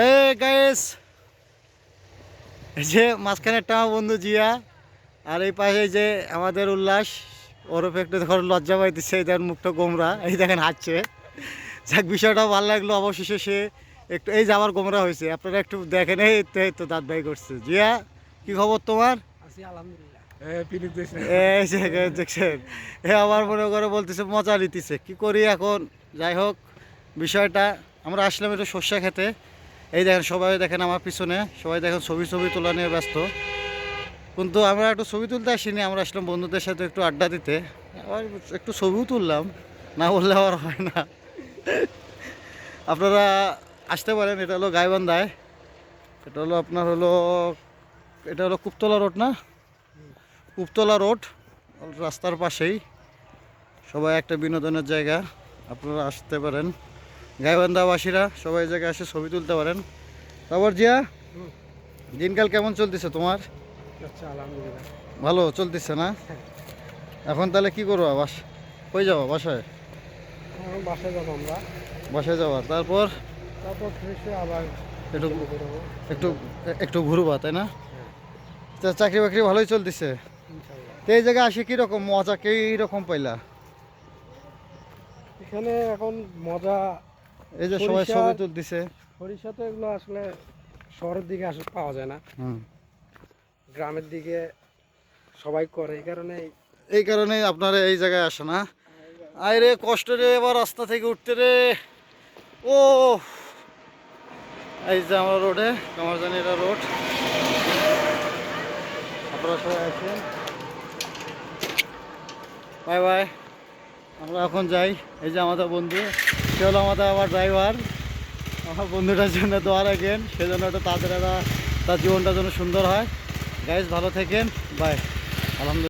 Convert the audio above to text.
এ guys এই যে মাঝখানে একটা আমার বন্ধু জিয়া আর এই পাশে যে আমাদের উল্লাস ওরফে একটু ধর লজ্জা পাইতেছে এই দেখেন মুখটা গোমরা এই দেখেন হাঁটছে। যাক বিষয়টা ভালো লাগল অবশেষে সে একটু এই যে আবার গোমরা হয়েছে আপনারা একটু দেখেন এই তো এই তো দাঁত ভাই করছে। জিয়া কি খবর তোমার? আছি আলহামদুলিল্লাহ। এই যে দেখছেন এ আবার মনে করে বলতেছে মজা নিতেছে। কি করি এখন? যাই হোক বিষয়টা আমরা আসলাম একটু শস্যা খেতে। এই দেখেন, সবাই দেখেন আমার পিছনে। সবাই দেখেন, ছবি ছবি তোলা নিয়ে ব্যস্ত। কিন্তু আমরা একটু ছবি তুলতে আসিনি, আমরা আসলাম বন্ধুদের সাথে একটু আড্ডা দিতে। আবার একটু ছবিও তুললাম, না বললে আবার হয় না। আপনারা আসতে পারেন, এটা হলো গাইবান্ধায়। এটা হলো আপনার হলো, এটা হলো কুপতলা রোড না? উপতলা রোড, রাস্তার পাশেই। সবাই একটা বিনোদনের জায়গা, আপনারা আসতে পারেন। গাইবান্ধাবাসীরা সবাই জায়গায় এসে ছবি তুলতে পারেন। তারপর জিয়া দিনকাল কেমন চলতেছে তোমার? আচ্ছা ভালো চলতেছে না? এখন তাহলে কি করব? বাস কই যাব বাসায়? বাসায় যাব আমরা। বাসায় যাওয়া তারপর? তারপর আবার একটু একটু একটু ঘুরবা তাই না? হ্যাঁ। তা চাকরি বাকরি ভালোই চলতেছে? তো এই জায়গায় আসি কীরকম? মজা কীরকম পাইলা? এখানে এখন মজা এই যে সবাই ছবি তুলতেছে। সরিষাতে এগুলো আসলে শহরের দিকে আসলে পাওয়া যায় না। গ্রামের দিকে সবাই করে এই কারণে এই কারণে আপনারা এই জায়গায় আসে না। আয় রে কষ্ট রে এবার রাস্তা থেকে উঠতে রে। ও এই যে আমার রোডে কামারজানিরা রোড। আপনারা সবাই আছেন বাই বাই। আমরা এখন যাই। এই যে আমাদের বন্ধু। সে হলো আমাদের আবার ড্রাইভার আমার বন্ধুটার জন্য দোয়া রাখেন সেজন্য একটা তাদের তার জীবনটা যেন সুন্দর হয়। গাইজ ভালো থাকেন। বাই আলহামদুলিল্লাহ।